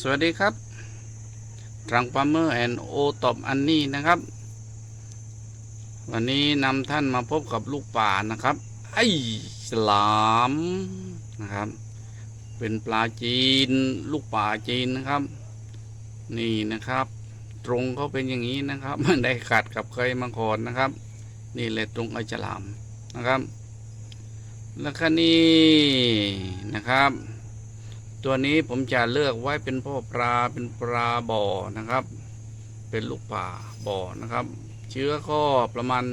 สวัสดีครับทรังปาเมอร์แอนโอตอบอันนี้นะครับ วันนี้นำท่านมาพบกับลูกป่านะครับ ไอ้ฉลามนะครับ เป็นปลาจีน ลูกป่าจีนนะครับ นี่นะครับ ตรงเขาเป็นอย่างนี้นะครับไม่ได้ขัดกับใครมาก่อนนะครับ นี่แหละตรงไอ้ฉลามนะครับ แล้วก็นี่นะครับ ตัวนี้ผมจะเลือกไว้เป็นพ่อปลาเป็นปลาบ่อนะครับ เป็นลูกป่าบ่อนะครับ เชื้อก็ประมาณ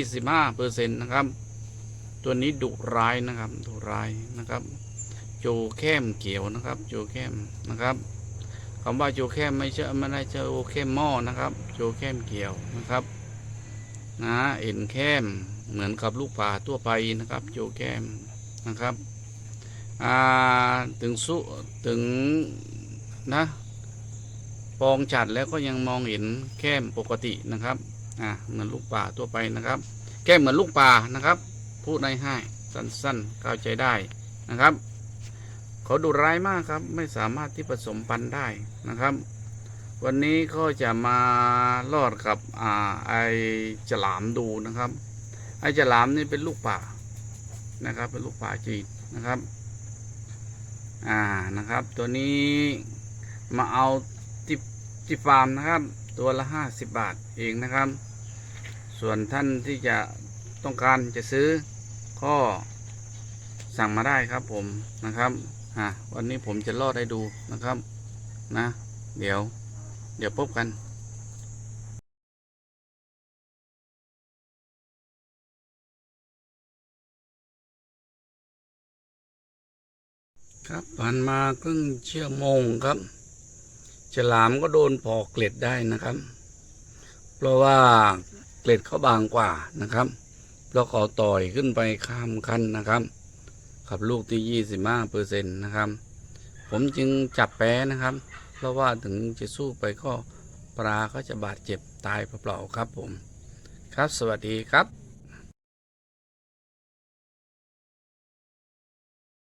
25เปอร์เซ็นต์นะครับ ตัวนี้ดุร้ายนะครับดุร้ายนะครับ โจแค้มเขียวนะครับ โจแค้มนะครับคำว่าโจแค้มไม่ใช่ไม่ได้โจแค้มหม้อนะครับ โจแค้มเขียวนะครับนะเอ็นแค้มเหมือนกับลูกป่าทั่วไปนะครับ โจแค้มนะครับ ถึงสุถึงนะปองจัดแล้วก็ยังมองเห็นแก้มปกตินะครับอ่าเหมือนลูกป่าทั่วไปนะครับ แก้มเหมือนลูกป่านะครับ พูดในให้สั้นๆเข้าใจได้นะครับเขาดุร้ายมากครับ ไม่สามารถที่ผสมพันธุ์ได้นะครับ วันนี้ก็จะมาลอดกับอ่าไอฉลามดูนะครับ ไอฉลามนี่เป็นลูกป่านะครับ เป็นลูกป่าจีนนะครับ อ่านะครับ ตัวนี้มาเอาที่ที่ฟาร์มนะครับ ตัวละห้าสิบบาทเองนะครับ ส่วนท่านที่จะต้องการจะซื้อก็สั่งมาได้ครับผมนะครับอ่าวันนี้ผมจะลอดให้ดูนะครับนะ เดี๋ยว เดี๋ยวพบกัน ครับผ่านมาครึ่งเชั่วโมงครับฉลามก็โดนพอเกล็ดได้นะครับ เพราะว่าเกล็ดเขาบางกว่านะครับเราขาต่อยขึ้นไปข้ามคันนะครับกับลูกที่ยี่สิบห้าเปอร์เซ็นต์นะครับ ผมจึงจับแป้นะครับ เพราะว่าถึงจะสู้ไปก็ปลาก็จะบาดเจ็บตายเปล่าๆครับผม ครับสวัสดีครับ